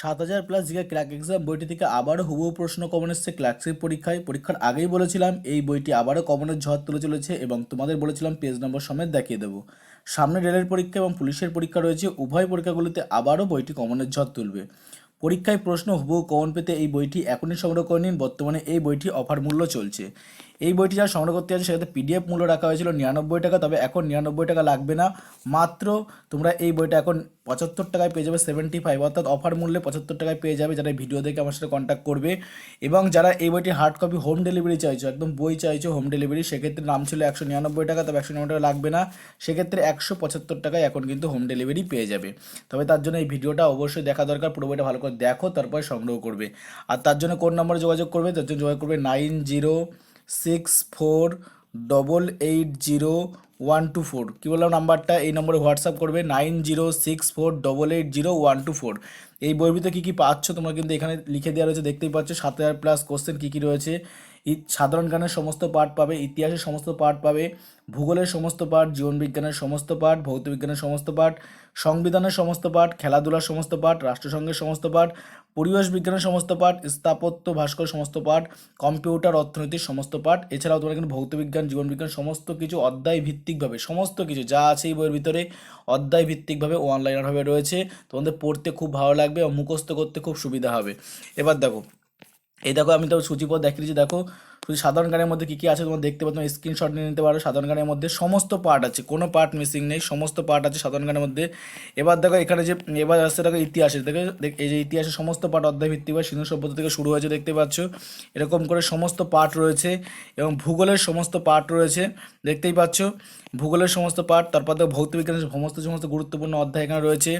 সাত হাজার plus GK crack exam বইটি থেকে আবারও হুবহু প্রশ্ন কমন এসছে। ক্লার্কশিপ পরীক্ষায়। পরীক্ষার আগেই বলেছিলাম, এই বইটি আবারও কমনের ঝড় তুলে চলেছে এবং তোমাদের বলেছিলাম পেজ নম্বর সমেত দেখিয়ে দেবো। সামনে রেলের পরীক্ষা এবং পুলিশের পরীক্ষা রয়েছে। উভয় পরীক্ষাগুলিতে আবারও বইটি কমনের ঝড় তুলবে। পরীক্ষায় প্রশ্ন হুবহু কমন পেতে এই বইটি এখনই সংগ্রহ করে নিন। বর্তমানে এই বইটি অফার মূল্য চলছে। এই বইটি যারা সংগ্রহ করতে আছে সেক্ষেত্রে পিডিএফ মূল্য রাখা হয়েছিল নিরানব্বই টাকা, তবে এখন নিরানব্বই টাকা লাগবে না। মাত্র তোমরা এই বইটা এখন পঁচাত্তর টাকায় পেয়ে যাবে সেভেন্টি ফাইভ অর্থাৎ অফার মূল্যে পঁচাত্তর টাকায় পেয়ে যাবে যারা ভিডিও দেখে আমার সাথে কন্ট্যাক্ট করবে। এবং যারা এই বইটি হার্ড কপি হোম ডেলিভারি চাইছো, একদম বই চাইছো হোম ডেলিভারি সেক্ষেত্রে নাম ছিল একশো নিরানব্বই টাকা, তবে একশো নিরানব্বই টাকা লাগবে না। সেক্ষেত্রে একশো পঁচাত্তর টাকায় এখন কিন্তু হোম ডেলিভারি পেয়ে যাবে। তবে তার জন্য এই ভিডিওটা অবশ্যই দেখা দরকার, পুরো বইটা ভালো করে দেখো, তারপরে সংগ্রহ করবে। আর তার জন্য কোন নম্বরে যোগাযোগ করবে, তার জন্য যোগাযোগ করবে nine zero six four double eight zero one two four কী বললাম নাম্বারটা? এই নম্বরে হোয়াটসঅ্যাপ করবে nine zero six four double eight zero one two four এই বইয়ের ভিতরে কী কী পাচ্ছ? তোমরা কিন্তু এখানে লিখে দেওয়া রয়েছে, দেখতেই পাচ্ছ। সাত হাজার প্লাস কোশ্চেন কী কী রয়েছে? সাধারণ জ্ঞানের সমস্ত পার্ট পাবে, ইতিহাসের সমস্ত পার্ট পাবে, ভূগোলের সমস্ত পার্ট জীবনবিজ্ঞানের সমস্ত পার্ট ভৌতবিজ্ঞানের সমস্ত পার্ট সংবিধানের সমস্ত পাঠ, খেলাধুলার সমস্ত পাঠ, রাষ্ট্রসংঘের সমস্ত পাঠ, পরিবেশ বিজ্ঞানের সমস্ত পাঠ, স্থাপত্য ভাস্কর সমস্ত পাঠ, কম্পিউটার অর্থনীতির সমস্ত পাঠ। এছাড়াও তোমরা কিন্তু ভৌতবিজ্ঞান, জীবনবিজ্ঞান সমস্ত কিছু অধ্যায় ভিত্তিকভাবে, সমস্ত কিছু যা আছে এই বইয়ের ভিতরে অধ্যায় ভিত্তিকভাবে অনলাইনারভাবে রয়েছে। তোমাদের পড়তে খুব ভালো লাগবে ও মুখস্থ করতে খুব সুবিধা হবে। এবার দেখো, এই দেখো আমি তো সূচিপদ দেখিয়ে দিচ্ছি দেখো শুধু সাধারণ গানের মধ্যে কী কী আছে তোমরা দেখতে পাচ্ছ স্ক্রিনশট নিয়ে নিতে পারো। সাধারণ গানের মধ্যে সমস্ত পার্ট আছে, কোনো পার্ট মিসিং নেই, সমস্ত পার্ট আছে সাধারণ গানের মধ্যে। এবার দেখো এখানে যে, এবার আসছে দেখো ইতিহাসের দেখো এই যে ইতিহাসের সমস্ত পার্ট অধ্যায় ভিত্তিক বা সিন্ধু সভ্যতা থেকে শুরু হয়েছে, দেখতে পাচ্ছ। এরকম করে সমস্ত পার্ট রয়েছে এবং ভূগোলের সমস্ত পার্ট রয়েছে, দেখতেই পাচ্ছ। ভূগোলের সমস্ত পার্ট তারপর দেখো ভৌতবিজ্ঞানের সমস্ত সমস্ত গুরুত্বপূর্ণ অধ্যায় এখানে রয়েছে।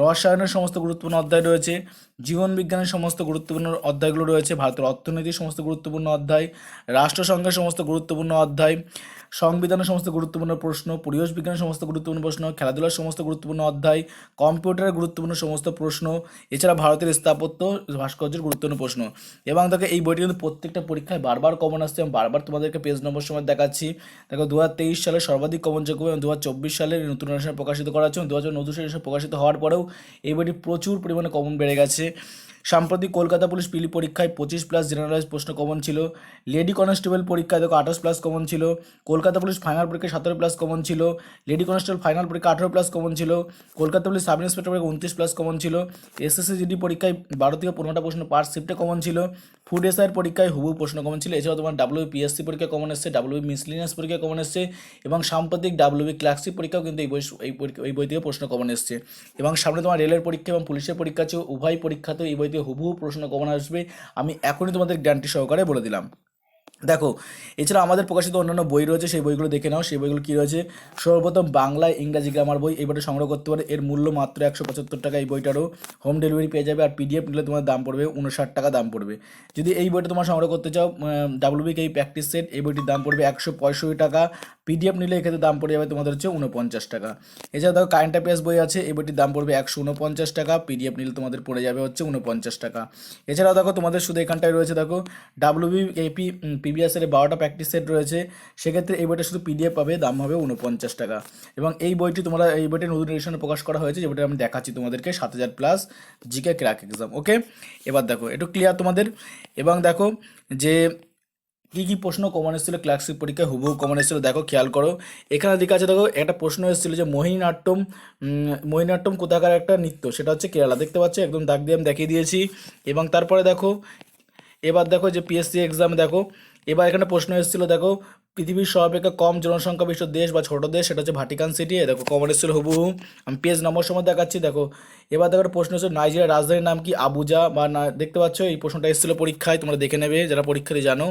রসায়নের সমস্ত গুরুত্বপূর্ণ অধ্যায় রয়েছে। জীবন বিজ্ঞানের সমস্ত গুরুত্বপূর্ণ অধ্যায়গুলো রয়েছে, ভারতের অর্থনীতির সমস্ত গুরুত্বপূর্ণ অধ্যায় রাষ্ট্রসংঘের সমস্ত গুরুত্বপূর্ণ অধ্যায়, সংবিধানের সমস্ত গুরুত্বপূর্ণ প্রশ্ন, পরিবেশ বিজ্ঞানের সমস্ত গুরুত্বপূর্ণ প্রশ্ন, খেলাধুলার সমস্ত গুরুত্বপূর্ণ অধ্যায়, কম্পিউটারের গুরুত্বপূর্ণ সমস্ত প্রশ্ন, এছাড়া ভারতের স্থাপত্য ভাস্কর্যের গুরুত্বপূর্ণ প্রশ্ন। এবং দেখো, এই বইটি কিন্তু প্রত্যেকটা পরীক্ষায় বারবার কমন আসছে এবং বারবার তোমাদেরকে পেজ নম্বর সময় দেখাচ্ছি। দেখো দু হাজার তেইশ সালে সর্বাধিক কমন যোগ্য এবং দু হাজার চব্বিশ সালে নতুন এডিশন প্রকাশিত করা হচ্ছে এবং দু হাজার নতুন প্রকাশিত হওয়ার পরেও এই বইটি প্রচুর পরিমাণে কমন বেড়ে গেছে। সাম্প্রতিক কলকাতা পুলিশ পিলি পরীক্ষায় পঁচিশ প্লাস জেনারেলাইজ প্রশ্ন কমন ছিল। লেডি কনস্টেবল পরীক্ষায় দেখো আঠাশ প্লাস কমন ছিল। কলকাতা পুলিশ ফাইনাল পরীক্ষায় সতেরো প্লাস কমন ছিল। লেডি কনস্টেবল ফাইনাল পরীক্ষা আঠারো প্লাস কমন ছিল। কলকাতা পুলিশ সাব ইন্সপেক্টর পরীক্ষা উনত্রিশ প্লাস কমন ছিল। এসএসসি জিডি পরীক্ষায় বারো থেকে পনেরোটা প্রশ্ন পার শিফটে কমন ছিল। ফুড এসআইয়ের পরীক্ষায় হুবু প্রশ্ন কমন ছিল। এছাড়াও তোমার ডাব্লিউ পিএসসি পরীক্ষা কমন এসছে ডাব্লিউ মিসলিনিয়াস পরীক্ষা কমন এসছে এবং সাম্প্রতিক ডাব্লিউ ক্লার্কশিপ পরীক্ষাও কিন্তু এই বই এই বই থেকে প্রশ্ন কমন এসছে। এবং সামনে তোমার রেলের পরীক্ষা এবং পুলিশের পরীক্ষা আছে। উভয় পরীক্ষাতেও এই বই থেকে হুবহু প্রশ্ন কমন আসবে। আমি এখনই তোমাদের গ্যারান্টি সহকারে বলে দিলাম। দেখো, এছাড়া আমাদের প্রকাশিত অন্যান্য বই রয়েছে, সেই বইগুলো দেখে নাও। সেই বইগুলো কী রয়েছে? সর্বপ্রথম বাংলা ইংরাজি গ্রামার বই। এই বইটা সংগ্রহ করতে পারে। এর মূল্য মাত্র একশো পঁচাত্তর টাকা এই বইটারও। হোম ডেলিভারি পেয়ে যাবে। আর পিডিএফ নিলে তোমার দাম পড়বে উনষাট টাকা দাম পড়বে। যদি এই বইটা তোমার সংগ্রহ করতে চাও ডাব্লিউবিক এই প্র্যাকটিস সেট এই বইটির দাম পড়বে একশো পঁয়ষট্টি টাকা। পিডিএফ নিলে এক্ষেত্রে দাম পড়ে যাবে তোমাদের হচ্ছে উনপঞ্চাশ টাকা। এছাড়া দেখো কারেন্ট অ্যাফেয়ার্স বই আছে, এই বইটির দাম পড়বে একশো উনপঞ্চাশ টাকা পিডিএফ নিলে তোমাদের পড়ে যাবে হচ্ছে উনপঞ্চাশ টাকা। এছাড়াও দেখো তোমাদের শুধু এখানটায় রয়েছে দেখো ডাব্লিউবি এপি পিবিএস এর বারোটা প্র্যাকটিস সেট রয়েছে, সেক্ষেত্রে এই বইটা শুধু পিডিএফ পাবে, দাম হবে উনপঞ্চাশ টাকা। এবং এই বইটি তোমরা, এই বইটি নতুন এডিশনে প্রকাশ করা হয়েছে, যে বইটা আমি দেখাচ্ছি তোমাদেরকে, সাত হাজার plus GK crack exam okay এবার দেখো, একটু ক্লিয়ার তোমাদের। এবং দেখো যে কী কী প্রশ্ন কমন এসেছিল ক্লাসিক পরীক্ষায়? হুবহু কমন এসেছিল। দেখো খেয়াল করো। এখানে দিকে আছে দেখো একটা প্রশ্ন এসেছিল যে মোহিনীনাট্যম উম, মোহিনীনাট্যম কোথাকার একটা নৃত্য? সেটা হচ্ছে কেরালা। দেখতে পাচ্ছ? একদম দাগ দিয়ে আমি দেখিয়ে দিয়েছি। এবং তারপরে দেখো এবার দেখো যে পিএসসি এক্সাম দেখো এবার এখানে প্রশ্ন এসেছিল দেখো পৃথিবীর সর্বাপেক্ষা কম জনসংখ্যা বিশিষ্ট দেশ বা ছোট দেশ সেটা হচ্ছে ভাটিকান সিটি দেখো কমন এসেছিল হুবহু। আমি পেজ নম্বর সময় দেখাচ্ছি দেখো। এবার দেখো প্রশ্ন হচ্ছে নাইজেরিয়ার রাজধানীর নাম কি? আবুজা বা না দেখতে পাচ্ছ? এই প্রশ্নটা এসেছিল পরীক্ষায় তোমরা দেখে নেবে যারা পরীক্ষাতে জানো।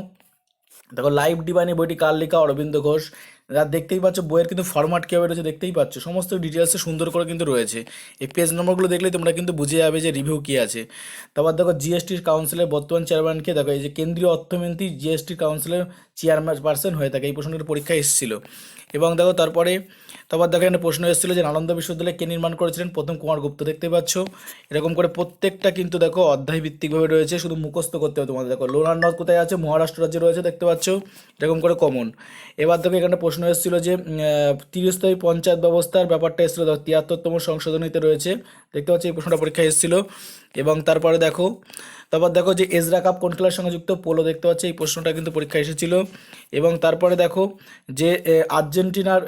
দেখো লাইভ ডিভাইনে বইটি কার লেখা অরবিন্দ ঘোষ দেখতেই পাচ্ছ, বইয়ের কিন্তু ফরম্যাট কীভাবে রয়েছে দেখতেই পাচ্ছ। সমস্ত ডিটেলসে সুন্দর করে কিন্তু রয়েছে। এই পেজ নম্বরগুলো দেখলে তোমরা কিন্তু বুঝে যাবে যে রিভিউ কী আছে। তারপর দেখো জিএসটির কাউন্সিলের বর্তমান চেয়ারম্যানকে দেখো, এই যে কেন্দ্রীয় অর্থমন্ত্রী জিএসটির কাউন্সিলের চেয়ারম্যান পার্সন হয়ে থাকে, এই প্রশ্নটির পরীক্ষা এসেছিল। এবং দেখো, তারপরে, তারপর দেখো, এখানে প্রশ্ন এসেছিল যে নালন্দা বিশ্ববিদ্যালয় কে নির্মাণ করেছিলেন? প্রথম কুমার গুপ্ত, দেখতে পাচ্ছ? এরকম করে প্রত্যেকটা কিন্তু দেখো অধ্যায় ভিত্তিকভাবে রয়েছে, শুধু মুখস্থ করতে হবে তোমাদের। দেখো, লোনার নদ কোথায় আছে? মহারাষ্ট্র রাজ্যে রয়েছে, দেখতে পাচ্ছ? এরকম করে কমন এবার দেখো, এখানে প্রশ্ন প্রশ্ন এসেছিল যে তিরস্থায়ী পঞ্চায়েত ব্যবস্থার ব্যাপারটা এসেছিল তিয়াত্তরতম সংশোধনীতে রয়েছে। দেখতে পাচ্ছি এই প্রশ্নটা পরীক্ষা এসেছিল। এবং তারপরে দেখো, তারপর দেখো যে এজরা কাপ কোন খেলার সঙ্গে যুক্ত? পোলো দেখতে পাচ্ছি, এই প্রশ্নটা কিন্তু পরীক্ষায় এসেছিল। এবং তারপরে দেখো যে আর্জেন্টিনার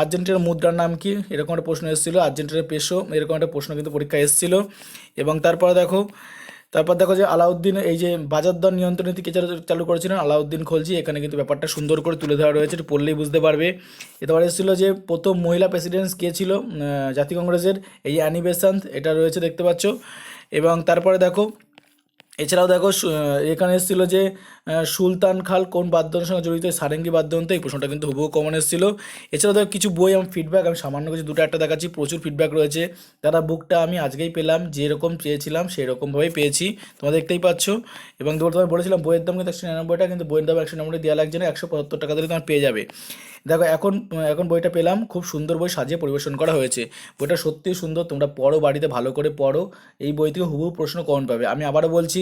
আর্জেন্টিনার মুদ্রার নাম কি? এরকম একটা প্রশ্ন এসেছিল, আর্জেন্টিনার পেশো, এরকম একটা প্রশ্ন কিন্তু পরীক্ষা এসেছিল। এবং তারপরে দেখো তারপর দেখো যে আলাউদ্দিন, এই যে বাজার দর নিয়ন্ত্রণ নীতি কে চালু চালু করেছিলেন আলাউদ্দিন খলজি, এখানে কিন্তু ব্যাপারটা সুন্দর করে তুলে ধরা রয়েছে পড়লেই বুঝতে পারবে। এবার এসেছিল যে প্রথম মহিলা প্রেসিডেন্ট কে ছিল জাতীয় কংগ্রেসের, এই অ্যানি বেসান্ত এটা রয়েছে দেখতে পাচ্ছ। এবং তারপরে দেখো, এছাড়াও দেখো এখানে এসেছিল যে সুলতান খাল কোন বাদ্যযন্ত্রের সঙ্গে জড়িত সারেঙ্গি বাদ্যযন্ত্র? এই প্রশ্নটা কিন্তু হুবহু কমন এসেছিল। এছাড়া দেখো, কিছু বই আমি ফিডব্যাক আমি সামান্য কিছু, দুটো একটা দেখাচ্ছি, প্রচুর ফিডব্যাক রয়েছে। দাদা বুকটা আমি আজকেই পেলাম, যেরকম চেয়েছিলাম, সেরকমভাবেই পেয়েছি। তোমরা দেখতেই পাচ্ছ। এবং তোমার বলেছিলাম, বইয়ের দাম কিন্তু একশো নিরানব্বই টাকা, কিন্তু বইয়ের দাম একশো নিরানব্বই দেওয়া লাগছে না, একশো পঁচাত্তর টাকা দিলে তোমার পেয়ে যাবে। দেখো, এখন এখন বইটা পেলাম, খুব সুন্দর বই সাজিয়ে পরিবেশন করা হয়েছে। বইটা সত্যিই সুন্দর, তোমরা পড়ো বাড়িতে, ভালো করে পড়ো। এই বই থেকে হুবহু প্রশ্ন কমন পাবে। আমি আবারও বলছি,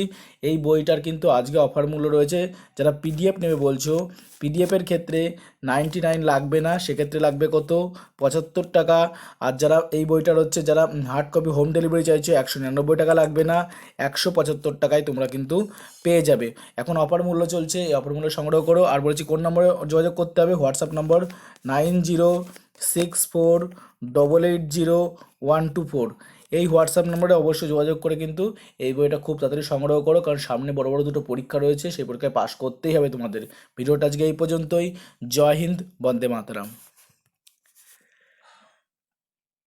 এই বইটার কিন্তু আজকে অফার মূল্য রয়েছে যারা পিডিএফ নেবে বলছো পিডিএফের ক্ষেত্রে নাইনটি নাইন লাগবে না, সেক্ষেত্রে লাগবে কত? পঁচাত্তর টাকা। আর যারা এই বইটার হচ্ছে, যারা হার্ড কপি হোম ডেলিভারি চাইছো, একশো নিরানব্বই টাকা লাগবে না, একশো পঁচাত্তর টাকায় তোমরা কিন্তু পেয়ে যাবে। এখন অফার মূল্য চলছে, এই অফার মূল্য সংগ্রহ করো। আর বলেছি, কোন নম্বরে যোগাযোগ করতে হবে? WhatsApp number nine zero six four double eight zero one two four এই হোয়াটসঅ্যাপ নম্বরে অবশ্যই যোগাযোগ করে কিন্তু এই বইটা খুব তাড়াতাড়ি সংগ্রহ করো, কারণ সামনে বড় বড় দুটো পরীক্ষা রয়েছে, সেই পরীক্ষায় পাশ করতেই হবে তোমাদের। ভিডিওটা আজকে এই পর্যন্তই। জয় হিন্দ, বন্দে মাতরম।